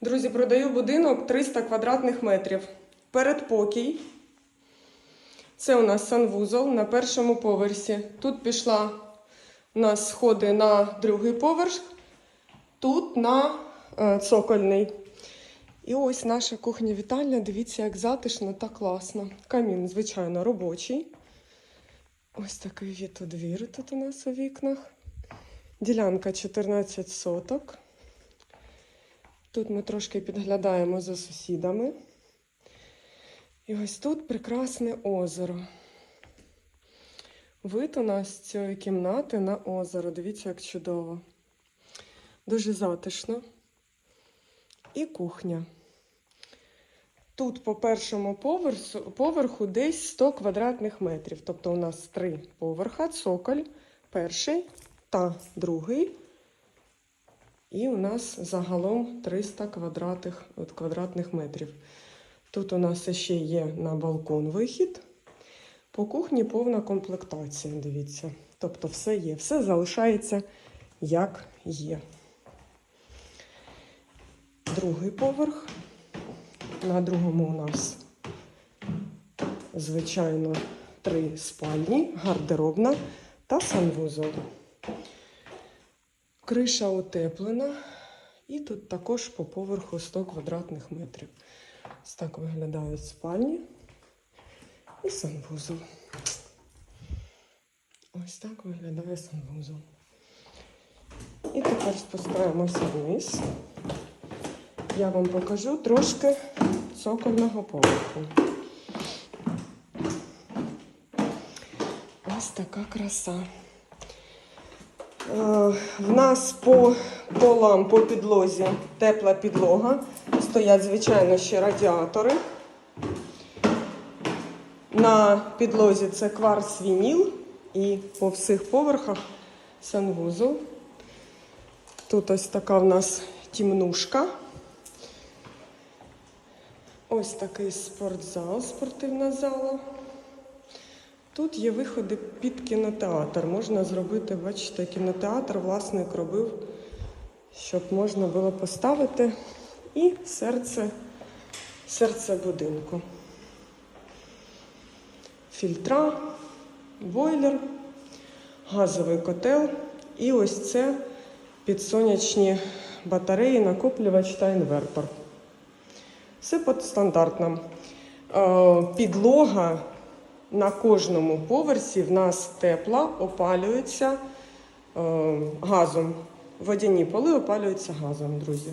Друзі, продаю будинок 300 квадратних метрів. Передпокій. Це у нас санвузол на першому поверсі. Тут пішла у нас сходи на другий поверх, тут на е, цокольний. І ось наша кухня-вітальня. Дивіться, як затишно та класно. Камін, звичайно, робочий. Ось такий вітодвір тут у нас у вікнах. Ділянка 14 соток. Тут ми трошки підглядаємо за сусідами. І ось тут прекрасне озеро. Вид у нас з цієї кімнати на озеро. Дивіться, як чудово. Дуже затишно. І кухня. Тут по першому поверху, поверху десь 100 квадратних метрів. Тобто у нас три поверха, цоколь, перший та другий. І у нас загалом 300 квадратних, от, квадратних метрів. Тут у нас ще є на балкон вихід. По кухні повна комплектація, дивіться. Тобто все є, все залишається як є. Другий поверх. На другому у нас, звичайно, три спальні, гардеробна та санвузол. Криша утеплена. І тут також по поверху 100 квадратних метрів. Ось так виглядають спальні і санвузол. Ось так виглядає санвузол. І тепер спускаємося вниз. Я вам покажу трошки цокольного поверху. Ось така краса. Е, В нас по полам, по підлозі тепла підлога. Стоять, звичайно, ще радіатори. На підлозі це кварц вініл і по всіх поверхах санвузол. Тут ось така в нас тімнушка. Ось такий спортзал, спортивна зала. Тут є виходи під кінотеатр. Можна зробити, бачите, кінотеатр власник робив, щоб можна було поставити і серце, серце будинку. Фільтра, бойлер, газовий котел. І ось це підсонячні батареї, накоплювач та інвертор. Все по стандартному. Е, Підлога на кожному поверсі в нас тепла, опалюється е, газом. Водяні поли опалюються газом, друзі.